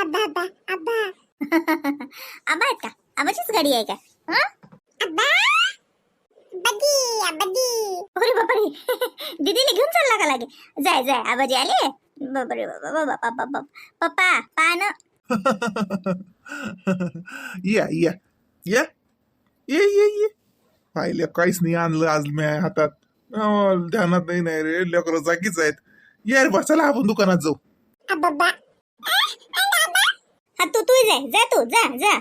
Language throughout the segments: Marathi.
अब्बा अब्बा अब्बा आबा आहेत का? आबाचीच गाडी आहे का? हा? अब्बा बद्दी बद्दी अरे बापरे. घेऊन चालला का लागे? जाय जाय. आबाजी आले? बापरे बाबा बाबा बाबा बाबा पप्पा पान. या या. या. ये ये ये. पाहिले काहीच नाही आणलं आज मी हातात. अं, ध्यानात नाही नाही रे. लेकरं जागीच आहेत. या रे बा चला आपण दुकानात जाऊ. अब्बा हा तू तू जाय जा तू जा जा.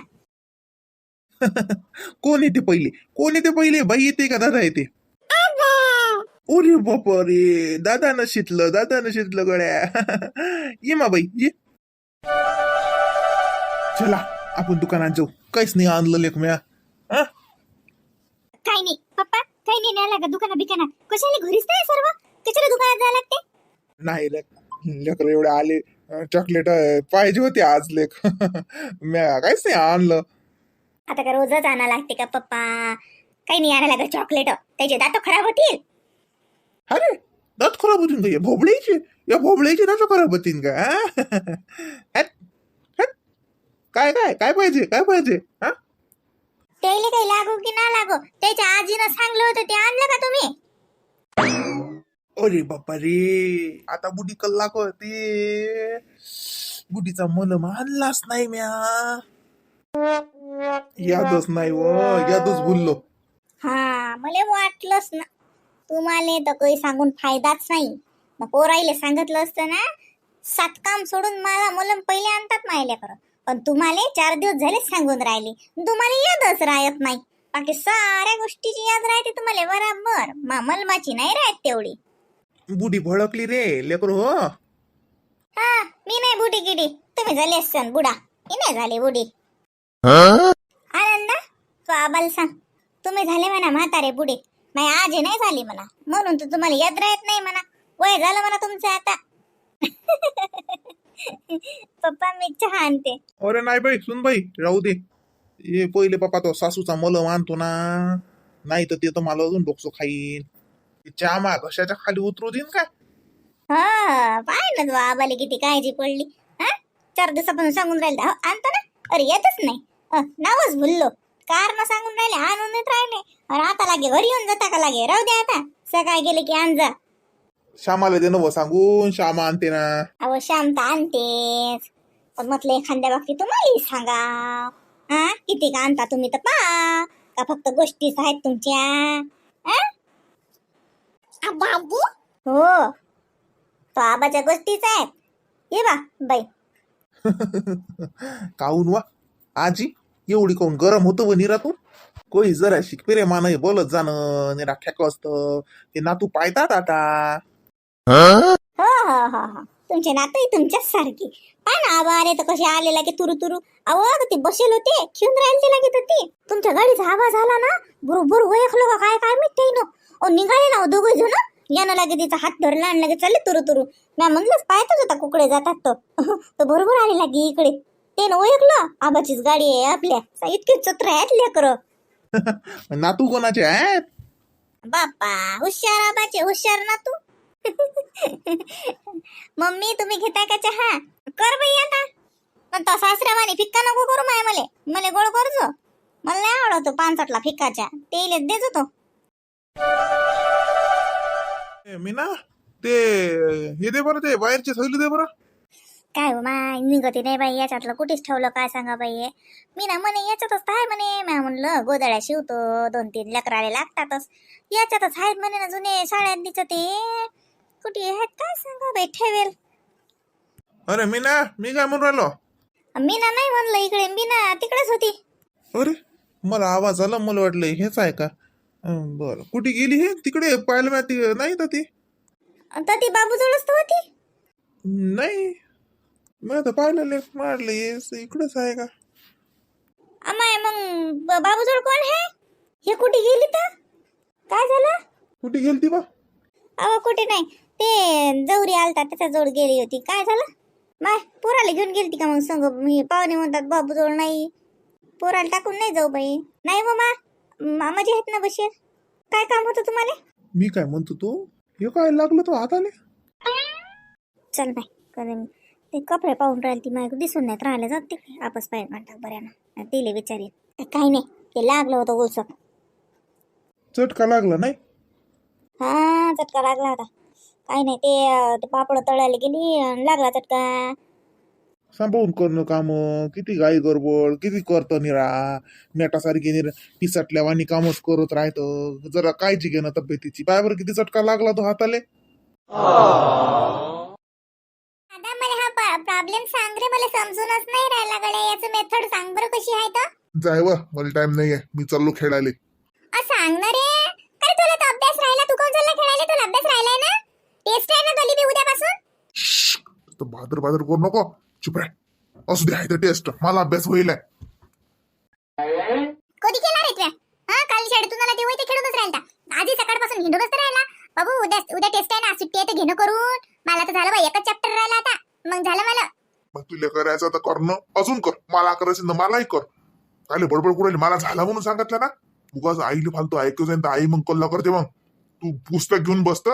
कोण येते पहिले? कोण येते पहिले? बाई येते का? दादा येते. ओरे बाप रे. दादा न शितलं दादा न शितलं गड्या. ये मा बाई ये. चला आपण दुकानात जाऊ. काहीच नाही आणलं लेख म्या. हा? काही नाही पप्पा काही नाही न्यायला का दुकाना बिकाना कशाला घरीच नाही सर्व? कशाला दुकानात जायला लागते? नाही लेकर एवढे आले. चॉकलेट पाहिजे होते आज लेख. म्या काहीच नाही आणलं. आता का रोजच आणा लागते का पप्पा? काही नाही आणायला लागत चॉकलेट. त्याचे दात खराब होतील. अरे दात खराब होतील का? या भोबळीचे या भोबळीचे दात खराब होतील का? हा? हट. काय काय काय पाहिजे काय पाहिजे? हा? त्याला काही लागू की ना लागू? त्याच्या आजीनं सांगलं होतं ते आणलं का तुम्ही? अरे बापा रे. आता बुडी कल्ला करते बुडीचा मलम आणलाच नाही म्या. यादच नाही व यादच बोललो हा मला वाटलंच ना. तुम्हाला तर काही सांगून फायदाच नाही. मग पोराईले सांगितलं असतं ना सात काम सोडून मला मुलं पहिले आणतात मायल्या कर पण तुम्हाला चार दिवस झाले सांगून राहिले. तुम्हाला यादच राहत नाही. बाकी साऱ्या गोष्टीची याद राहते तुम्हाला बराबर. मा मलमाची नाही राहत तेवढी. बुडी भडकली रे लेकर हो. हा मी नाही बुडी गिडी तुम्ही झाले असतान बुडा मी नाही झाले बुडी आनंदा तू आबाला सांग. तुम्ही झाले म्हणा म्हातारे बुडे नाही आजी नाही झाली म्हणा. म्हणून तर तुम्हाला याद राहत नाही म्हणा. वय झालं म्हणा तुमचं आता. पप्पा मी चहा आणते. अरे नाही बाई सुन बाई राहू दे. ये पहिले पप्पा तो सासूचा मलम आणतो ना. नाही तर ते तर मला अजून डोकसो खाईन. ते चामा घशाच्या खाली उतरू देईन काय? हा पाय ना तू आबाला किती काळजी पडली. हा? चार दिवसापासून सांगून राहिले आणतो ना? अरे येतच नाही. अ, नावच भुललो. कारण सांगून राहिले आणून देत राहिले. अरे आता लागे घरी येऊन जाता का लागे? राहू दे आता. सकाळी गेले की आण जा. श्यामाला दे नवं सांगून श्यामा आणते ना. अहो तर आणतेच. पण म्हटलं एखाद्या बाबतीत तुम्हालाही सांगा हा? किती का आणता तुम्ही तर पा. का फक्त गोष्टीच आहेत तुमच्या? हा? आजी हो. तो आबाच्या गोष्टीच आहेत. ये बा बाई. काहून वा? आजी एवढी काहून गरम होतं व निरातून? कोई जरा शिकपिरे मान बोलत जाणं निरा ठेक असतं. ते नातू पायतात आता. हो हो हो हो. तुमचे नातही तुमच्याच सारखी पाय ना आबा आले तर कसे आले लागे तुरु तुरु अहो ते बसेल होते खेळून राहिले ते लागे तर ते तुमच्या गाडीचा आवाज आला ना बरोबर ओळखलो का काय काय ओ निघाले ना दोघे जण. यानं लागे तिचा हात धरला आणि लागे चालले तुरु तुरु. म्या म्हणलंच पाहतच होता कुकडे जातात तो. तो बरोबर आले लागे इकडे. ते ओळखलं आबाचीच गाडी आहे आपल्या. इतके चत्र आहेत लेकर. नातू कोणाचे आहेत? बाप्पा हुशार आबाचे हुशार ना तू मम्मी तुम्ही घेताय का चहा? कर बाई आता. पण तो सासऱ्यावानी फिक्का नको करू माय मले. मले गोड करजो. मला नाही आवडतो पानसटला फिक्काच्या. ते देजो तो. मीना ते हे दे बरं ते बाहेरचे थैली दे बरं. काय हो माय निघते नाही बाई याच्यातलं कुठेच ठेवलं काय सांगा बाई. मी ना म्हणे याच्यातच काय म्हणे म्या म्हणलं गोदड्या शिवतो दोन तीन लेकराले लागतातच. याच्यातच आहेत म्हणे ना जुने साड्यांनीच ते. कुठे आहेत काय सांगा बाई ठेवेल. अरे मीना मी काय म्हणून राहिलो? मीना नाही म्हणलं इकडे मीना तिकडेच होती. अरे मला आवाज आला मला वाटलं हेच आहे का? अं, बरं. कुठे गेली हे? तिकडे पाहिलं मी ती नाही तर ती? तर ती बाबूजवळच तर होती? नाही. मी आता पाहिलं लेख मारलं येस इकडंच आहे का? अमाय मग ब- बाबूजवळ कोण आहे हे कुठे गेली तर? काय झालं? कुठे गेली ती बा? अहो कुठे नाही. ते जवरी आलता त्याच्याजवळ गेली होती. काय झालं? माय पोराला घेऊन गेलती का मग संग? मी पाहुणे म्हणतात बाबूजवळ नाही. पोराला टाकून नाही जाऊ बाई. नाही मामा मामाजी आहेत ना बशीर काय काम होतं तुम्हाला? मी काय म्हणतो तू? हे काय लागलं तो हाताने? चल बाई करेन. ते कपडे पाहून राहिले ती माझ्या दिसून नाहीत राहिले. जात ते आपस पाय घंटा बऱ्यानं. तिले विचारेन काही नाही. ते लागलं होतं उलसक चटका लागला नाही? हा चटका लागला होता. काही नाही ते पापड तळायला गेली लागला चटका. सांभाळून करणं काम किती गाई गडबड किती करतं निरा मेटासारखी निरा पिसटल्या वाणी कामच करत राहतं. जरा काळजी घेणं तब्येतीची. पाय बरं किती चटका लागला तो हाताले? दादा मला हा प्रॉब्लेम सांग रे. मला समजूनच नाही राहिला गड्या. याचं मेथड सांग बरं कशी आहे तर जाय व मला टाइम नाहीये. मी चाललो खेळायला. अ सांग ना रे. काय तुला तर अभ्यास राहिला. तू कोण चालला खेळायला? तुला अभ्यास राहिलाय ना? टेस्ट आहे ना दोली बी उद्यापासून? तर बादर बादर करू नको. चुप असू दे आहे टेस्ट मला अभ्यास होईल. कधी केला रे? तुया हा काल शाळेतून आला तेव्हा इथे खेळूनच राहिला आधी सकाळपासून हिंडूनच तर राहिला. बाबू उद्या उद्या टेस्ट आहे ना सुट्टी आहे तर घेणं करून. मला तर झालं बाई एकच चॅप्टर राहिला आता. मग झालं मला. मग तुला करायचं तर करणं? अजून कर. मला करायचं तर मलाही कर. काय बडबड कुरायली मला झाला म्हणून सांगितलं ना? उगाच आईले फालतू ऐकू जाईन तर आई मग कल्ला करते मग. तू पुस्तक घेऊन बसत.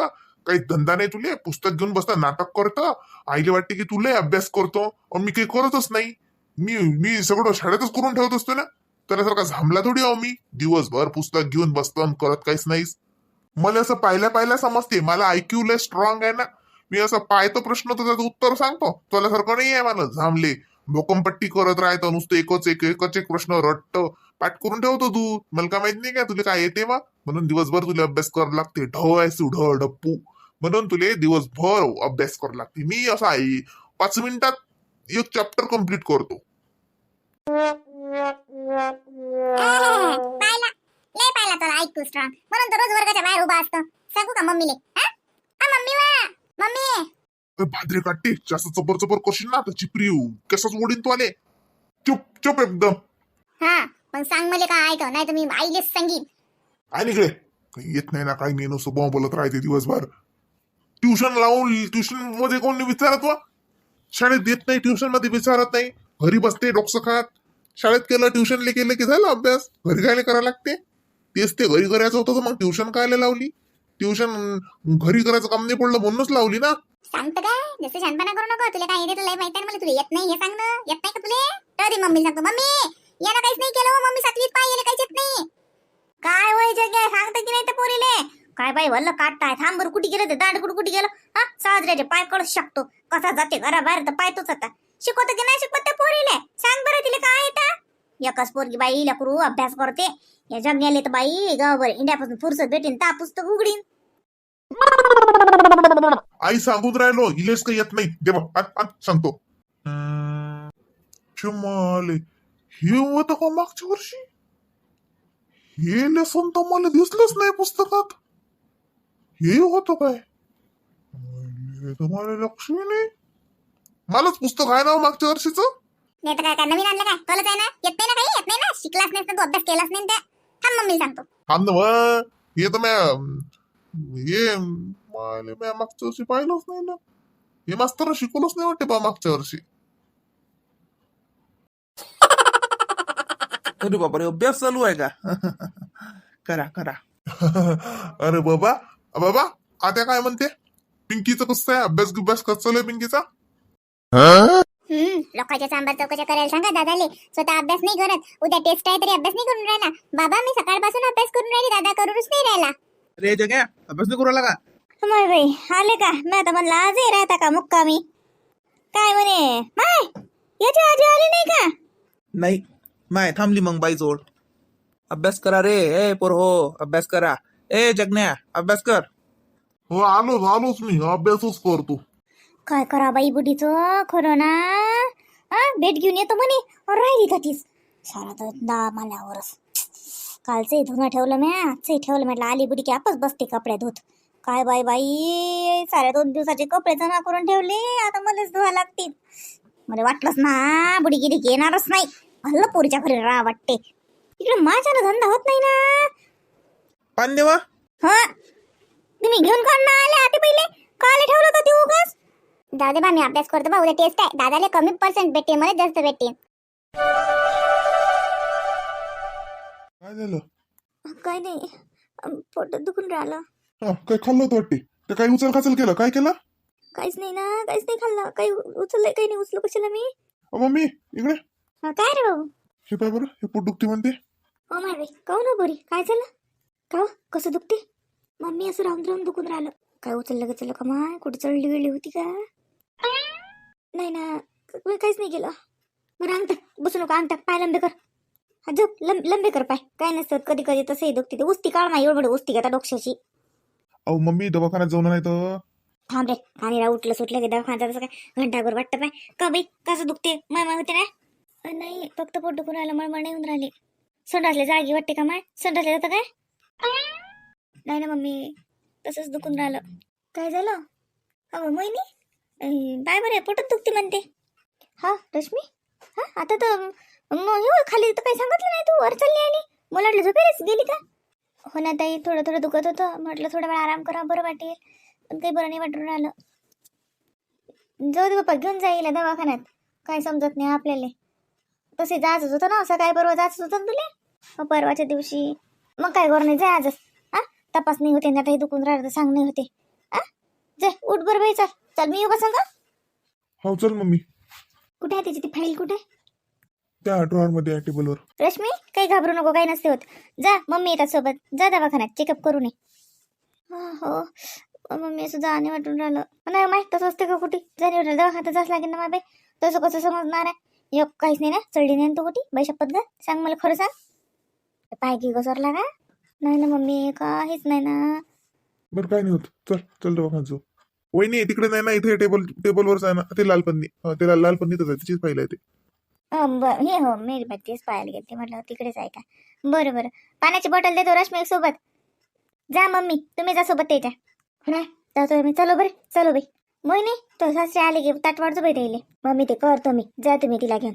काही धंदा नाही तुले पुस्तक घेऊन बसता नाटक करतं आईले वाटते की तुले अभ्यास करतो मी काही करतच नाही. मी मी सगळं शाळेतच करून ठेवत असतो ना. त्यासारखा झांबला थोडी आहो मी. दिवसभर पुस्तक घेऊन बसतो आणि करत काहीच नाहीस. मला असं पाहिल्या पाहिल्या समजते मला आयक्यू लय स्ट्रॉंग आहे ना. मी असं पाहतो प्रश्न तर त्याचं उत्तर सांगतो. तुझ्यासारखं नाही आहे मला झांबले भोकंपट्टी करत राहतो नुसतं एकच एक एकच एक प्रश्न रट्ट पाठ करून ठेवतो तू. मला का माहीत नाही का तुला काय येते मग म्हणून दिवसभर तुला अभ्यास करावं लागते. ढ आहे सुढ डप्पू म्हणून तुले दिवसभर अभ्यास करावं लागते. मी असं आहे पाच मिनिटात एक चॅप्टर कंप्लीट करतो. पाहिला. लय पाहिला तुला ऐकू स्ट्रॉंग म्हणून तर रोज वर्गाच्या बाहेर उभा असतो. सांगू का मम्मीले? हा? आ, मम्मी वा. मम्मी. ए, भाद्रे काटे जास्त चपर चपर करशील ना तर चिपरी येऊ. कसाच ओढीन तू आले? चुप चुप एकदम. हा मग सांग मला काय ऐकव नाही तर मी आईलेच सांगीन. काय निघले काही येत नाही ना काही नाही नुसतं बॉम्ब बोलत राहते दिवसभर. ट्युशन लावून ट्युशनमध्ये कोणी विचारत वा. शाळेत देत नाही ट्युशनमध्ये विचारत नाही. घरी बसते डोकसं खात. शाळेत केलं ट्युशनले केलं की झालं अभ्यास. घरी कायले करायला लागते. तेच ते घरी करायचं होतं तर मग ट्युशन कायले लावली? ट्युशन घरी करायचं काम नाही पडलं म्हणूनच लावली ना. सांगतो काय? जसं शानपणा करू नको. तुला काय येते तुला माहिती आहे मला. तुला येत नाही हे सांग येत नाही का तुला? तर मम्मी सांगतो मम्मी याला काहीच नाही केलं हो, मम्मी सातवीत पाय याला काहीच येत नाही काय वय जग्या सांगता की नाही तर पोरीले काय बाई वल्ल काटताय थांब बरं कुठे गेलं ते? दांड कुठे कुठे गेलं? हा? साजऱ्याचे पाय कळू शकतो. कसा जाते घराबाहेर तर पाय तोच आता शिकवत की नाही शिकवत त्या पोरीले? सांग बरं तिला काय येतं एकच पोरगी बाई लेकरू अभ्यास करते. या जगण्याले तर बाई गावभर इंडियापासून फुरसत भेटीन ता पुस्तक उघडीन. आई सांगून राहिलो हिलेच काही येत नाही. देवा सांगतो. चुमाले हे होतं का मागच्या वर्षी? हे लेसन तर मला दिसलंच नाही पुस्तकात. हे होतं काय? हे तर मला लक्ष नाही मलाच पुस्तक आहे ना हो मागच्या वर्षीचं? नाही तर काय काय नवीन आणलं काय? कळत आहे ना? येत नाही ना काही? येत नाही ना? शिकलाच नाही तू अभ्यास केलाच नाही तर थांब मम्मी सांगतो. थांब ना व. हे तर म्या हे माले म्या मागच्या वर्षी पाहिलंच नाही ना. हे मास्तर शिकवलंच नाही वाटते बा मागच्या वर्षी. अरे बापरे अभ्यास चालू आहे का? करा करा. अरे बाबा बाबा आता काय म्हणते? पिंकीचं कसं आहे? अभ्यास गिभ्यास कसं चालू आहे पिंकीचा? हम्म लोकांच्या सांबार चौकशा करायला सांगा दादाले. स्वतः अभ्यास नाही करत. उद्या टेस्ट आहे तरी अभ्यास नाही करून राहिला. बाबा मी सकाळपासून अभ्यास करून राहिली दादा करूनच नाही राहिला. रे जग्या अभ्यास नाही करू का? माय बाई आले का? मी आता म्हणलं आजही राहता का मुक्कामी? काय म्हणे? माय याची आजी आली नाही का? नाही माय थांबली मग बाई जोड अभ्यास करा रे ए पोर हो अभ्यास करा. ए जगण्या अभ्यास कर. हो आलोच आलोच मी. अभ्यासच करतो. काय करा बाई बुढीचं? खरं ना? हा भेट घेऊन येतो म्हणे. अन राहिली का तीच? सारा तर दा माल्यावरच कालचंही धुणं ठेवलं म्या. आजचंही ठेवलं म्हटलं आली बुडी की आपच बसते कपड्या धुत. काय बाई बाई साऱ्या दोन दिवसाचे कपडे जमा करून ठेवले. आता मलाच धुवा लागतील. मला वाटलंच ना बुडी की येणारच नाही. भल्लं पोरीच्या घरी राहा वाटते. इकडे माझ्यानं धंदा होत नाही ना. पान देवा. हा? तुम्ही घेऊन काढ ना आले आते पहिले? काले ठेवलं का ते उगाच? दादा बा मी अभ्यास करतो बा उद्या टेस्ट आहे. दादाला कमी पर्सेंट भेटते मला जास्त भेटते. काय झालं? काय नाही. अं, पोटात दुखून राहिलं. हा, काय खाल्लं होतं वाटते? ते काय उचल खाचल केलं? काय केलं? काहीच नाही ना काहीच नाही खाल्लं. काही उचललंय काही नाही उचलू कशाला मी? अ, मम्मी इकडे. हा, काय रे बाबू हे पाय बरं हे पोट दुखते म्हणते. हो माय बाई काहून हो बोरी काय झालं? का हो? कसं दुखते? मम्मी असं राहून राहून दुखून राहिलं. काय उचललं गचललं का माय कुठे चढली गेली होती का? नाही ना मी काहीच नाही केलं. बरं अंग टाक बसू नका अंग टाक पाय लंबे कर. हा झोप लंब लंबे कर पाय. काय नसतं कधी कधी तसंही दुखते ते. उस्ती काढ माय एवढं उस्ती आता डोक्याची अहो मम्मी दवाखान्यात जाऊन नाही तर? थांब रे आणि उठलं सुटलं की दवाखान्यात तसं काय? घंटाभर वाटतं पाय. का बाई कसं दुखते? माय माय होते ना? अ, नाही फक्त पोट दुखून राहिलं मळमळ नाही होऊन राहिली. संडासले जागी वाटते का माय? संडासले जातं काय? नाही ना मम्मी तसंच दुखून राहिलं. काय झालं? अहो मोहिनी बाय बरे पोटात दुखते म्हणते. हा रश्मी? हा आता तर मग खाली तर काही सांगितलं नाही तू वर चालली आली मला वाटलं झोपेलच गेली का? हो ना ताई थोडं थोडं दुखत होतं. म्हटलं थोडा वेळ आराम करा बरं वाटेल. पण काही बरं नाही वाटून राहिलं. जाऊ दे बाप्पा घेऊन जाईल दवाखान्यात. काय समजत नाही आपल्याला. तसे जायचंच होतं ना सकाळी परवा जायचं होतं ना तुला? मग परवाच्या दिवशी. मग काय करू नाही जाय हा तपासणी होते ना काही दुखून राहिलं तर सांग नाही होते. हा जाय उठ बरं बाई चल. चल मी येऊ का सांगा? हो चल मम्मी. कुठे आहे त्याची ती फाईल कुठे? आहे? त्या ड्रॉवर मध्ये आहे टेबलवर रश्मी काही घाबरू नको काही नसते होत. जा मम्मी येतात सोबत. जा दवाखान्यात चेकअप करू नये. हा, हो मम्मी सुद्धा आणि वाटून राहिलं. नाही माहीत तसं असते का कुठे? जरी वाटलं. दवाखान्यात जास लागेल ना माझे तसं कसं समजणार आहे? एक काहीच नाही ना? चढली नाही ना तू कुठे? बाई शपथ सांग मला खरं सांग. पाय की घसरला का नाही ना मम्मी काहीच नाही ना. बरं काय नाही होत. चल चल दवाखान्यात जाऊ. वहिनी तिकडे नाही ना इथे टेबल टेबलवरच आहे ना ते लाल पन्नी हा, ते लाल लाल पन्नीतच आहे तिचीच पाहिलं आहे ते. अं, ब- हे हो मी पाहायला गेलते म्हटलं तिकडेच आहे का? बरं बरं. पाण्याची बॉटल देतो रश्मी सोबत. जा मम्मी तुम्ही जा सोबत त्याच्या नाही जातो मी चलो बरे चलो बाई. मोहिनी तो सासरे आले की ताट वाढतो बाई त्याले. मम्मी ते करतो मी. जा तुम्ही तिला घेऊन.